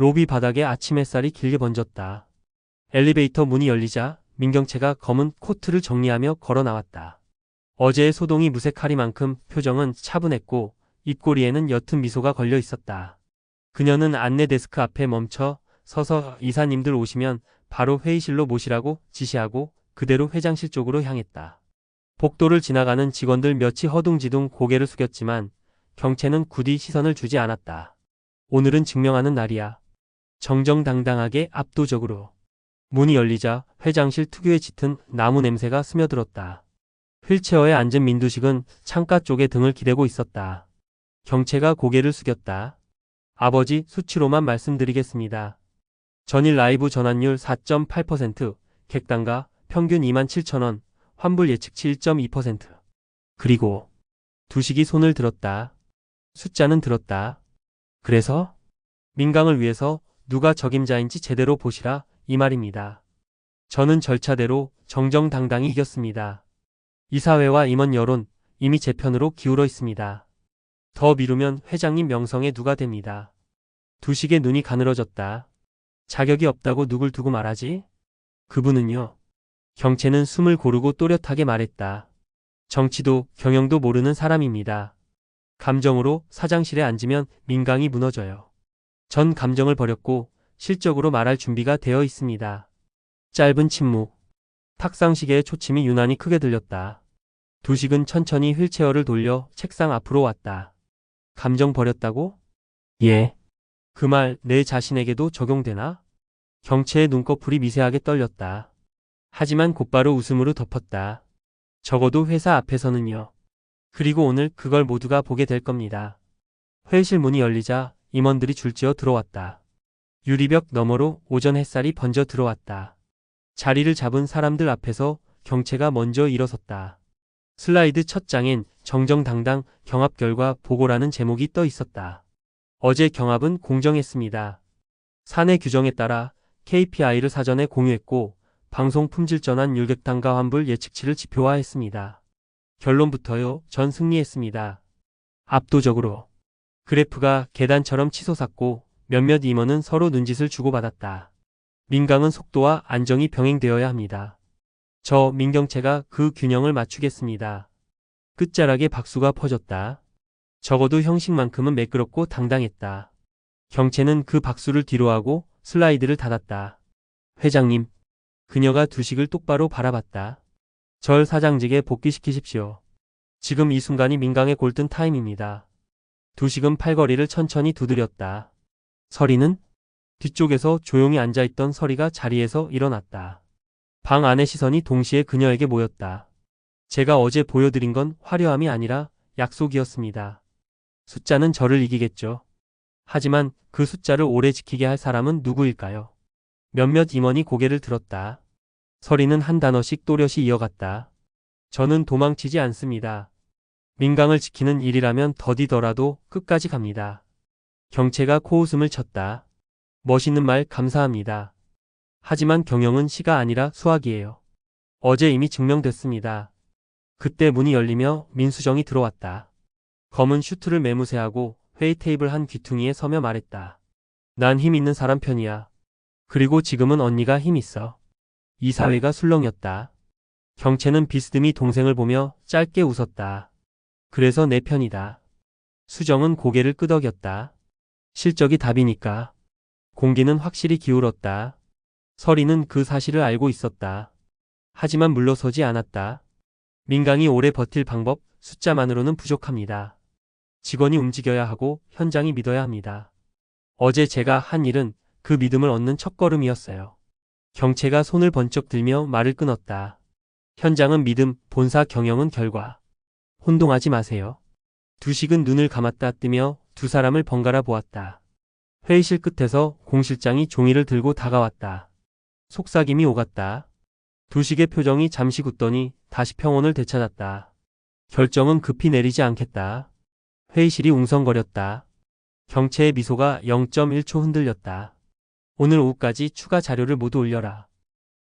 로비 바닥에 아침 햇살이 길게 번졌다. 엘리베이터 문이 열리자 민경채가 검은 코트를 정리하며 걸어 나왔다. 어제의 소동이 무색하리만큼 표정은 차분했고 입꼬리에는 옅은 미소가 걸려 있었다. 그녀는 안내 데스크 앞에 멈춰 서서 이사님들 오시면 바로 회의실로 모시라고 지시하고 그대로 회장실 쪽으로 향했다. 복도를 지나가는 직원들 몇이 허둥지둥 고개를 숙였지만 경채는 굳이 시선을 주지 않았다. 오늘은 증명하는 날이야. 정정당당하게 압도적으로. 문이 열리자 회장실 특유의 짙은 나무 냄새가 스며들었다. 휠체어에 앉은 민두식은 창가 쪽에 등을 기대고 있었다. 경채가 고개를 숙였다. 아버지 수치로만 말씀드리겠습니다. 전일 라이브 전환율 4.8%, 객단가 평균 2만 7천원, 환불 예측치 1.2%. 그리고 두식이 손을 들었다. 숫자는 들었다. 그래서 민강을 위해서 누가 적임자인지 제대로 보시라 이 말입니다. 저는 절차대로 정정당당히 이겼습니다. 이사회와 임원 여론 이미 제 편으로 기울어 있습니다. 더 미루면 회장님 명성에 누가 됩니다. 두식의 눈이 가늘어졌다. 자격이 없다고 누굴 두고 말하지? 그분은요. 경채는 숨을 고르고 또렷하게 말했다. 정치도 경영도 모르는 사람입니다. 감정으로 사장실에 앉으면 민강이 무너져요. 전 감정을 버렸고 실적으로 말할 준비가 되어 있습니다. 짧은 침묵. 탁상시계의 초침이 유난히 크게 들렸다. 두식은 천천히 휠체어를 돌려 책상 앞으로 왔다. 감정 버렸다고? 예. 그 말 내 자신에게도 적용되나? 경채의 눈꺼풀이 미세하게 떨렸다. 하지만 곧바로 웃음으로 덮었다. 적어도 회사 앞에서는요. 그리고 오늘 그걸 모두가 보게 될 겁니다. 회의실 문이 열리자 임원들이 줄지어 들어왔다. 유리벽 너머로 오전 햇살이 번져 들어왔다. 자리를 잡은 사람들 앞에서 경채가 먼저 일어섰다. 슬라이드 첫 장엔 정정당당 경합 결과 보고라는 제목이 떠 있었다. 어제 경합은 공정했습니다. 사내 규정에 따라 KPI를 사전에 공유했고 방송 품질 전환 율객단가 환불 예측치를 지표화했습니다. 결론부터요, 전 승리했습니다. 압도적으로. 그래프가 계단처럼 치솟았고 몇몇 임원은 서로 눈짓을 주고받았다. 민강은 속도와 안정이 병행되어야 합니다. 저 민경채가 그 균형을 맞추겠습니다. 끝자락에 박수가 퍼졌다. 적어도 형식만큼은 매끄럽고 당당했다. 경채는 그 박수를 뒤로하고 슬라이드를 닫았다. 회장님, 그녀가 두식을 똑바로 바라봤다. 절 사장직에 복귀시키십시오. 지금 이 순간이 민강의 골든 타임입니다. 두식은 팔걸이를 천천히 두드렸다. 서리는 뒤쪽에서 조용히 앉아있던 서리가 자리에서 일어났다. 방 안의 시선이 동시에 그녀에게 모였다. 제가 어제 보여드린 건 화려함이 아니라 약속이었습니다. 숫자는 저를 이기겠죠. 하지만 그 숫자를 오래 지키게 할 사람은 누구일까요? 몇몇 임원이 고개를 들었다. 서리는 한 단어씩 또렷이 이어갔다. 저는 도망치지 않습니다. 민강을 지키는 일이라면 더디더라도 끝까지 갑니다. 경채가 코웃음을 쳤다. 멋있는 말 감사합니다. 하지만 경영은 시가 아니라 수학이에요. 어제 이미 증명됐습니다. 그때 문이 열리며 민수정이 들어왔다. 검은 슈트를 매무새하고 회의 테이블 한 귀퉁이에 서며 말했다. 난 힘 있는 사람 편이야. 그리고 지금은 언니가 힘 있어. 이 사회가 술렁였다. 경채는 비스듬히 동생을 보며 짧게 웃었다. 그래서 내 편이다. 수정은 고개를 끄덕였다. 실적이 답이니까. 공기는 확실히 기울었다. 서리는 그 사실을 알고 있었다. 하지만 물러서지 않았다. 민강이 오래 버틸 방법, 숫자만으로는 부족합니다. 직원이 움직여야 하고 현장이 믿어야 합니다. 어제 제가 한 일은 그 믿음을 얻는 첫걸음이었어요. 경채가 손을 번쩍 들며 말을 끊었다. 현장은 믿음, 본사 경영은 결과. 혼동하지 마세요. 두식은 눈을 감았다 뜨며 두 사람을 번갈아 보았다. 회의실 끝에서 공 실장이 종이를 들고 다가왔다. 속삭임이 오갔다. 두식의 표정이 잠시 굳더니 다시 평온을 되찾았다. 결정은 급히 내리지 않겠다. 회의실이 웅성거렸다. 경채의 미소가 0.1초 흔들렸다. 오늘 오후까지 추가 자료를 모두 올려라.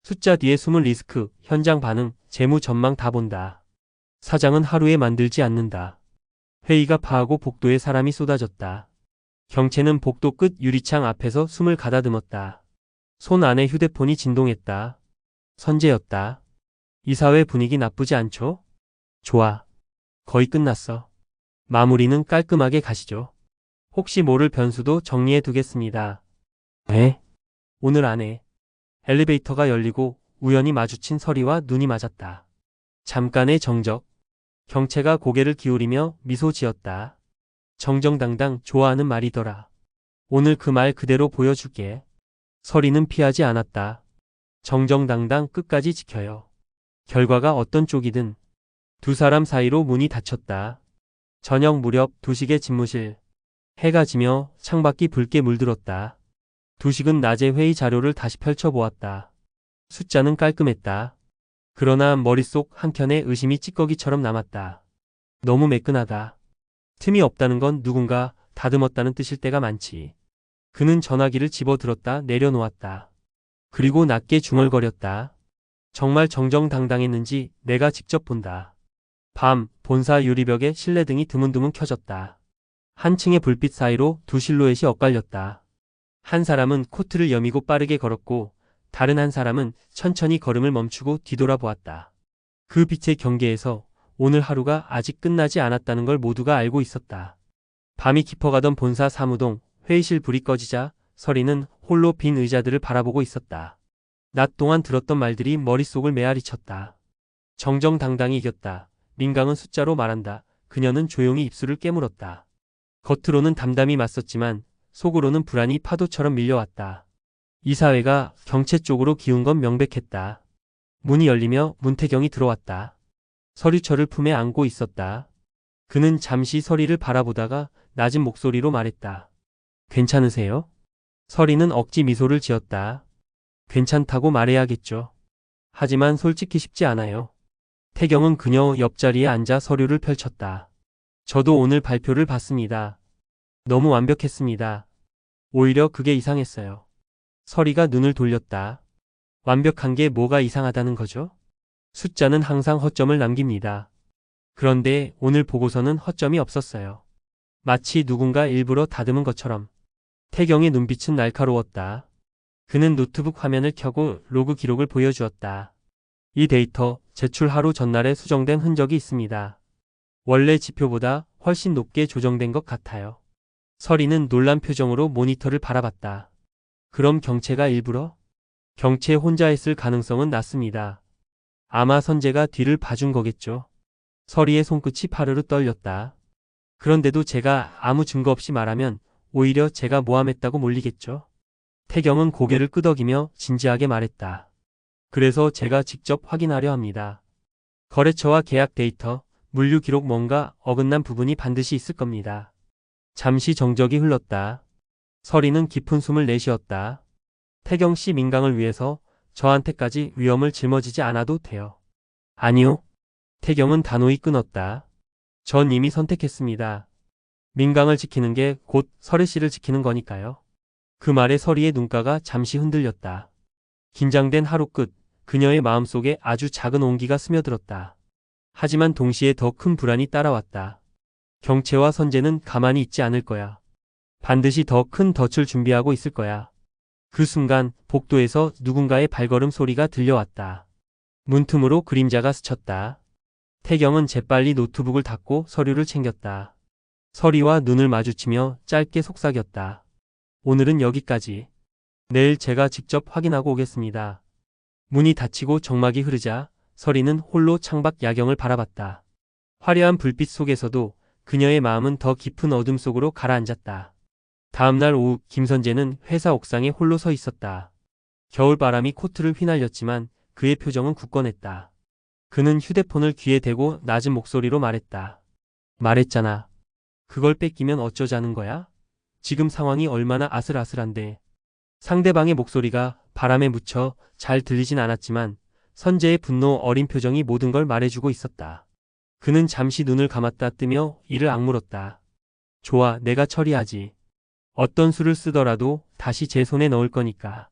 숫자 뒤에 숨은 리스크, 현장 반응, 재무 전망 다 본다. 사장은 하루에 만들지 않는다. 회의가 파하고 복도에 사람이 쏟아졌다. 경채는 복도 끝 유리창 앞에서 숨을 가다듬었다. 손 안에 휴대폰이 진동했다. 선재였다. 이사회 분위기 나쁘지 않죠? 좋아. 거의 끝났어. 마무리는 깔끔하게 가시죠. 혹시 모를 변수도 정리해 두겠습니다. 네? 오늘 안에 엘리베이터가 열리고 우연히 마주친 서리와 눈이 맞았다. 잠깐의 정적. 경채가 고개를 기울이며 미소 지었다. 정정당당 좋아하는 말이더라. 오늘 그 말 그대로 보여줄게. 서리는 피하지 않았다. 정정당당 끝까지 지켜요. 결과가 어떤 쪽이든 두 사람 사이로 문이 닫혔다. 저녁 무렵 두식의 집무실. 해가 지며 창밖이 붉게 물들었다. 두식은 낮에 회의 자료를 다시 펼쳐보았다. 숫자는 깔끔했다. 그러나 머릿속 한켠에 의심이 찌꺼기처럼 남았다. 너무 매끈하다. 틈이 없다는 건 누군가 다듬었다는 뜻일 때가 많지. 그는 전화기를 집어들었다 내려놓았다. 그리고 낮게 중얼거렸다. 정말 정정당당했는지 내가 직접 본다. 밤, 본사 유리벽에 실내등이 드문드문 켜졌다. 한 층의 불빛 사이로 두 실루엣이 엇갈렸다. 한 사람은 코트를 여미고 빠르게 걸었고 다른 한 사람은 천천히 걸음을 멈추고 뒤돌아보았다. 그 빛의 경계에서 오늘 하루가 아직 끝나지 않았다는 걸 모두가 알고 있었다. 밤이 깊어가던 본사 사무동 회의실 불이 꺼지자 서리는 홀로 빈 의자들을 바라보고 있었다. 낮 동안 들었던 말들이 머릿속을 메아리쳤다. 정정당당히 이겼다. 민강은 숫자로 말한다. 그녀는 조용히 입술을 깨물었다. 겉으로는 담담히 맞섰지만 속으로는 불안이 파도처럼 밀려왔다. 이 사회가 경채 쪽으로 기운 건 명백했다. 문이 열리며 문태경이 들어왔다. 서류철을 품에 안고 있었다. 그는 잠시 서리를 바라보다가 낮은 목소리로 말했다. 괜찮으세요? 서리는 억지 미소를 지었다. 괜찮다고 말해야겠죠. 하지만 솔직히 쉽지 않아요. 태경은 그녀 옆자리에 앉아 서류를 펼쳤다. 저도 오늘 발표를 봤습니다. 너무 완벽했습니다. 오히려 그게 이상했어요. 서리가 눈을 돌렸다. 완벽한 게 뭐가 이상하다는 거죠? 숫자는 항상 허점을 남깁니다. 그런데 오늘 보고서는 허점이 없었어요. 마치 누군가 일부러 다듬은 것처럼. 태경의 눈빛은 날카로웠다. 그는 노트북 화면을 켜고 로그 기록을 보여주었다. 이 데이터 제출 하루 전날에 수정된 흔적이 있습니다. 원래 지표보다 훨씬 높게 조정된 것 같아요. 서리는 놀란 표정으로 모니터를 바라봤다. 그럼 경채가 일부러? 경채 혼자 했을 가능성은 낮습니다. 아마 선재가 뒤를 봐준 거겠죠. 서리의 손끝이 파르르 떨렸다. 그런데도 제가 아무 증거 없이 말하면 오히려 제가 모함했다고 몰리겠죠. 태경은 고개를 끄덕이며 진지하게 말했다. 그래서 제가 직접 확인하려 합니다. 거래처와 계약 데이터, 물류 기록 뭔가 어긋난 부분이 반드시 있을 겁니다. 잠시 정적이 흘렀다. 서리는 깊은 숨을 내쉬었다. 태경 씨 민강을 위해서 저한테까지 위험을 짊어지지 않아도 돼요. 아니요. 태경은 단호히 끊었다. 전 이미 선택했습니다. 민강을 지키는 게 곧 서리 씨를 지키는 거니까요. 그 말에 서리의 눈가가 잠시 흔들렸다. 긴장된 하루 끝, 그녀의 마음속에 아주 작은 온기가 스며들었다. 하지만 동시에 더 큰 불안이 따라왔다. 경채와 선재는 가만히 있지 않을 거야. 반드시 더 큰 덫을 준비하고 있을 거야. 그 순간 복도에서 누군가의 발걸음 소리가 들려왔다. 문틈으로 그림자가 스쳤다. 태경은 재빨리 노트북을 닫고 서류를 챙겼다. 서리와 눈을 마주치며 짧게 속삭였다. 오늘은 여기까지. 내일 제가 직접 확인하고 오겠습니다. 문이 닫히고 정막이 흐르자 서리는 홀로 창밖 야경을 바라봤다. 화려한 불빛 속에서도 그녀의 마음은 더 깊은 어둠 속으로 가라앉았다. 다음날 오후 김선재는 회사 옥상에 홀로 서 있었다. 겨울바람이 코트를 휘날렸지만 그의 표정은 굳건했다. 그는 휴대폰을 귀에 대고 낮은 목소리로 말했다. 말했잖아. 그걸 뺏기면 어쩌자는 거야? 지금 상황이 얼마나 아슬아슬한데. 상대방의 목소리가 바람에 묻혀 잘 들리진 않았지만 선재의 분노 어린 표정이 모든 걸 말해주고 있었다. 그는 잠시 눈을 감았다 뜨며 이를 악물었다. 좋아, 내가 처리하지. 어떤 수를 쓰더라도 다시 제 손에 넣을 거니까.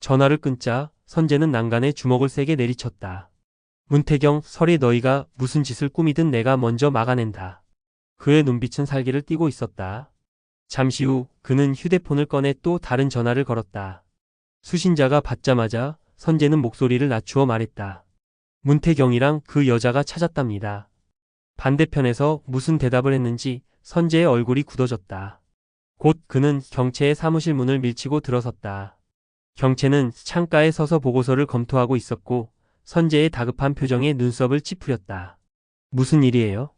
전화를 끊자 선재는 난간에 주먹을 세게 내리쳤다. 문태경, 설에 너희가 무슨 짓을 꾸미든 내가 먼저 막아낸다. 그의 눈빛은 살기를 띠고 있었다. 잠시 후 그는 휴대폰을 꺼내 또 다른 전화를 걸었다. 수신자가 받자마자 선재는 목소리를 낮추어 말했다. 문태경이랑 그 여자가 찾았답니다. 반대편에서 무슨 대답을 했는지 선재의 얼굴이 굳어졌다. 곧 그는 경채의 사무실 문을 밀치고 들어섰다. 경채는 창가에 서서 보고서를 검토하고 있었고 선재의 다급한 표정에 눈썹을 찌푸렸다. 무슨 일이에요?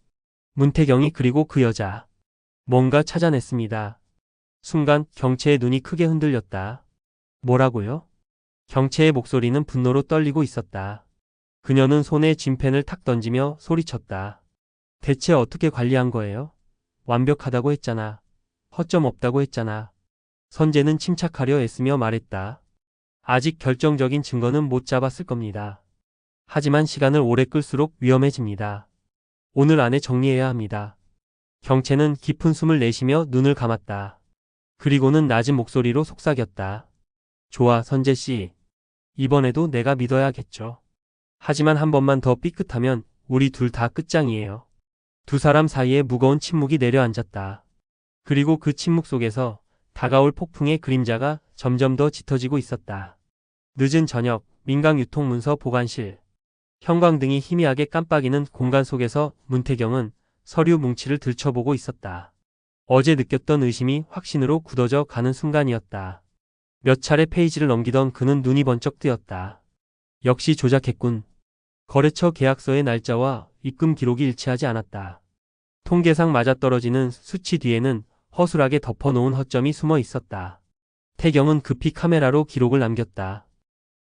문태경이 그리고 그 여자. 뭔가 찾아냈습니다. 순간 경채의 눈이 크게 흔들렸다. 뭐라고요? 경채의 목소리는 분노로 떨리고 있었다. 그녀는 손에 쥔펜을 탁 던지며 소리쳤다. 대체 어떻게 관리한 거예요? 완벽하다고 했잖아. 허점 없다고 했잖아. 선재는 침착하려 애쓰며 말했다. 아직 결정적인 증거는 못 잡았을 겁니다. 하지만 시간을 오래 끌수록 위험해집니다. 오늘 안에 정리해야 합니다. 경채는 깊은 숨을 내쉬며 눈을 감았다. 그리고는 낮은 목소리로 속삭였다. 좋아, 선재 씨. 이번에도 내가 믿어야겠죠. 하지만 한 번만 더 삐끗하면 우리 둘 다 끝장이에요. 두 사람 사이에 무거운 침묵이 내려앉았다. 그리고 그 침묵 속에서 다가올 폭풍의 그림자가 점점 더 짙어지고 있었다. 늦은 저녁, 민강 유통문서 보관실. 형광등이 희미하게 깜빡이는 공간 속에서 문태경은 서류 뭉치를 들춰보고 있었다. 어제 느꼈던 의심이 확신으로 굳어져 가는 순간이었다. 몇 차례 페이지를 넘기던 그는 눈이 번쩍 뜨였다. 역시 조작했군. 거래처 계약서의 날짜와 입금 기록이 일치하지 않았다. 통계상 맞아떨어지는 수치 뒤에는 허술하게 덮어놓은 허점이 숨어 있었다. 태경은 급히 카메라로 기록을 남겼다.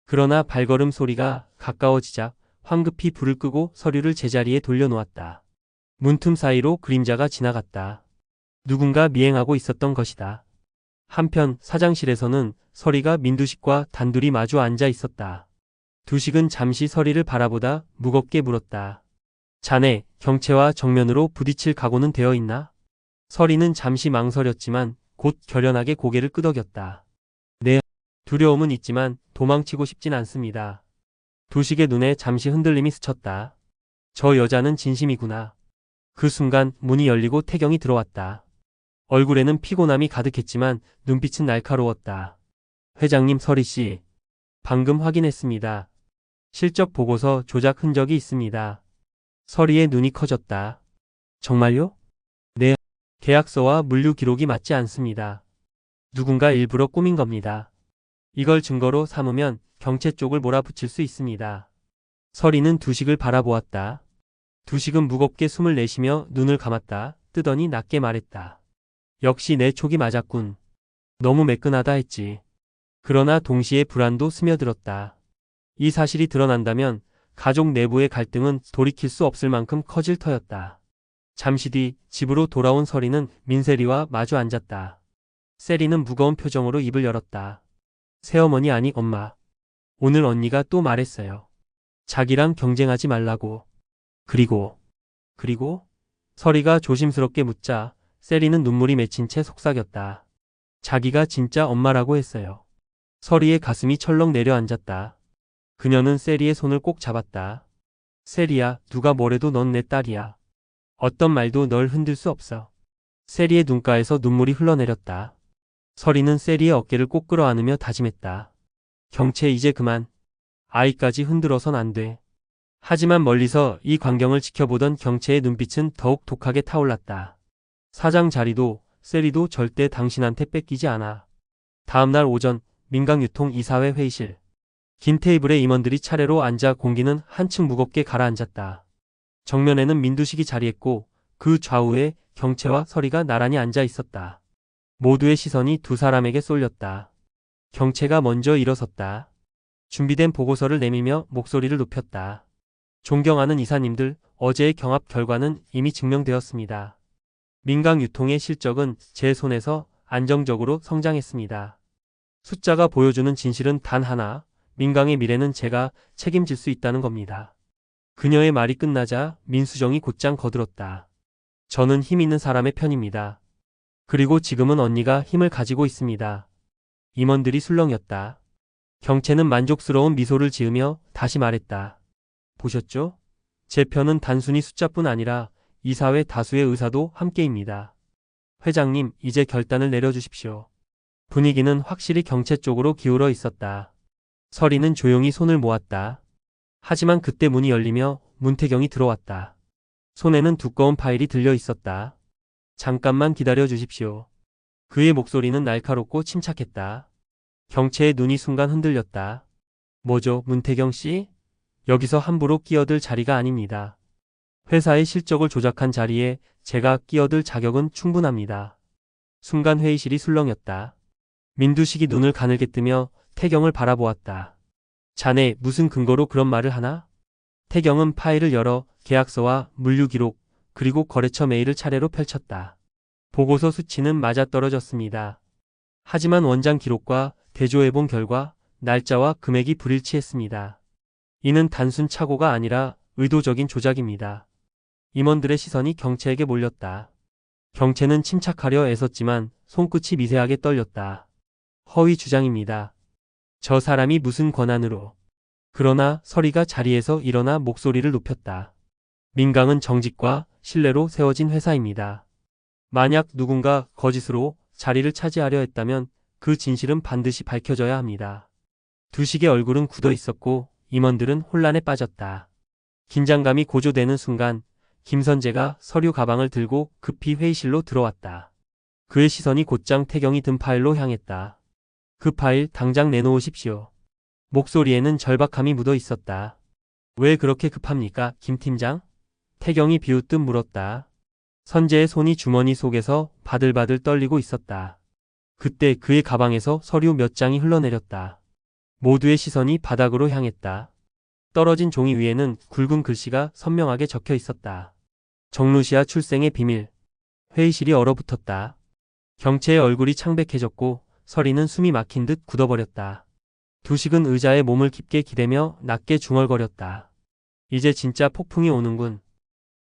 그러나 발걸음 소리가 가까워지자 황급히 불을 끄고 서류를 제자리에 돌려놓았다. 문틈 사이로 그림자가 지나갔다. 누군가 미행하고 있었던 것이다. 한편 사장실에서는 서리가 민두식과 단둘이 마주 앉아 있었다. 두식은 잠시 서리를 바라보다 무겁게 물었다. 자네, 경채와 정면으로 부딪힐 각오는 되어 있나? 서리는 잠시 망설였지만 곧 결연하게 고개를 끄덕였다. 네, 두려움은 있지만 도망치고 싶진 않습니다. 두식의 눈에 잠시 흔들림이 스쳤다. 저 여자는 진심이구나. 그 순간 문이 열리고 태경이 들어왔다. 얼굴에는 피곤함이 가득했지만 눈빛은 날카로웠다. 회장님 서리 씨. 방금 확인했습니다. 실적 보고서 조작 흔적이 있습니다. 서리의 눈이 커졌다. 정말요? 네. 계약서와 물류 기록이 맞지 않습니다. 누군가 일부러 꾸민 겁니다. 이걸 증거로 삼으면 경채 쪽을 몰아붙일 수 있습니다. 서리는 두식을 바라보았다. 두식은 무겁게 숨을 내쉬며 눈을 감았다. 뜨더니 낮게 말했다. 역시 내 촉이 맞았군. 너무 매끈하다 했지. 그러나 동시에 불안도 스며들었다. 이 사실이 드러난다면 가족 내부의 갈등은 돌이킬 수 없을 만큼 커질 터였다. 잠시 뒤 집으로 돌아온 서리는 민세리와 마주 앉았다. 세리는 무거운 표정으로 입을 열었다. 새어머니 아니 엄마. 오늘 언니가 또 말했어요. 자기랑 경쟁하지 말라고. 그리고, 그리고? 서리가 조심스럽게 묻자 세리는 눈물이 맺힌 채 속삭였다. 자기가 진짜 엄마라고 했어요. 서리의 가슴이 철렁 내려앉았다. 그녀는 세리의 손을 꼭 잡았다. 세리야, 누가 뭐래도 넌 내 딸이야. 어떤 말도 널 흔들 수 없어. 세리의 눈가에서 눈물이 흘러내렸다. 서리는 세리의 어깨를 꼭 끌어안으며 다짐했다. 경채 이제 그만. 아이까지 흔들어선 안 돼. 하지만 멀리서 이 광경을 지켜보던 경채의 눈빛은 더욱 독하게 타올랐다. 사장 자리도 세리도 절대 당신한테 뺏기지 않아. 다음날 오전 민강유통 이사회 회의실. 긴 테이블에 임원들이 차례로 앉아 공기는 한층 무겁게 가라앉았다. 정면에는 민두식이 자리했고 그 좌우에 경채와 서리가 나란히 앉아 있었다. 모두의 시선이 두 사람에게 쏠렸다. 경채가 먼저 일어섰다. 준비된 보고서를 내밀며 목소리를 높였다. 존경하는 이사님들, 어제의 경합 결과는 이미 증명되었습니다. 민강 유통의 실적은 제 손에서 안정적으로 성장했습니다. 숫자가 보여주는 진실은 단 하나, 민강의 미래는 제가 책임질 수 있다는 겁니다. 그녀의 말이 끝나자 민수정이 곧장 거들었다. 저는 힘 있는 사람의 편입니다. 그리고 지금은 언니가 힘을 가지고 있습니다. 임원들이 술렁였다. 경채는 만족스러운 미소를 지으며 다시 말했다. 보셨죠? 제 편은 단순히 숫자뿐 아니라 이사회 다수의 의사도 함께입니다. 회장님, 이제 결단을 내려주십시오. 분위기는 확실히 경채 쪽으로 기울어 있었다. 서리는 조용히 손을 모았다. 하지만 그때 문이 열리며 문태경이 들어왔다. 손에는 두꺼운 파일이 들려 있었다. 잠깐만 기다려 주십시오. 그의 목소리는 날카롭고 침착했다. 경채의 눈이 순간 흔들렸다. 뭐죠, 문태경 씨? 여기서 함부로 끼어들 자리가 아닙니다. 회사의 실적을 조작한 자리에 제가 끼어들 자격은 충분합니다. 순간 회의실이 술렁였다. 민두식이 눈을 가늘게 뜨며 태경을 바라보았다. 자네 무슨 근거로 그런 말을 하나? 태경은 파일을 열어 계약서와 물류 기록 그리고 거래처 메일을 차례로 펼쳤다. 보고서 수치는 맞아떨어졌습니다. 하지만 원장 기록과 대조해본 결과 날짜와 금액이 불일치했습니다. 이는 단순 착오가 아니라 의도적인 조작입니다. 임원들의 시선이 경채에게 몰렸다. 경채는 침착하려 애썼지만 손끝이 미세하게 떨렸다. 허위 주장입니다. 저 사람이 무슨 권한으로. 그러나 서리가 자리에서 일어나 목소리를 높였다. 민강은 정직과 신뢰로 세워진 회사입니다. 만약 누군가 거짓으로 자리를 차지하려 했다면 그 진실은 반드시 밝혀져야 합니다. 두식의 얼굴은 굳어 있었고 임원들은 혼란에 빠졌다. 긴장감이 고조되는 순간 김선재가 서류 가방을 들고 급히 회의실로 들어왔다. 그의 시선이 곧장 태경이 든 파일로 향했다. 그 파일 당장 내놓으십시오. 목소리에는 절박함이 묻어 있었다. 왜 그렇게 급합니까, 김 팀장? 태경이 비웃듯 물었다. 선재의 손이 주머니 속에서 바들바들 떨리고 있었다. 그때 그의 가방에서 서류 몇 장이 흘러내렸다. 모두의 시선이 바닥으로 향했다. 떨어진 종이 위에는 굵은 글씨가 선명하게 적혀 있었다. 정루시아 출생의 비밀. 회의실이 얼어붙었다. 경채의 얼굴이 창백해졌고 서리는 숨이 막힌 듯 굳어버렸다. 두식은 의자에 몸을 깊게 기대며 낮게 중얼거렸다. 이제 진짜 폭풍이 오는군.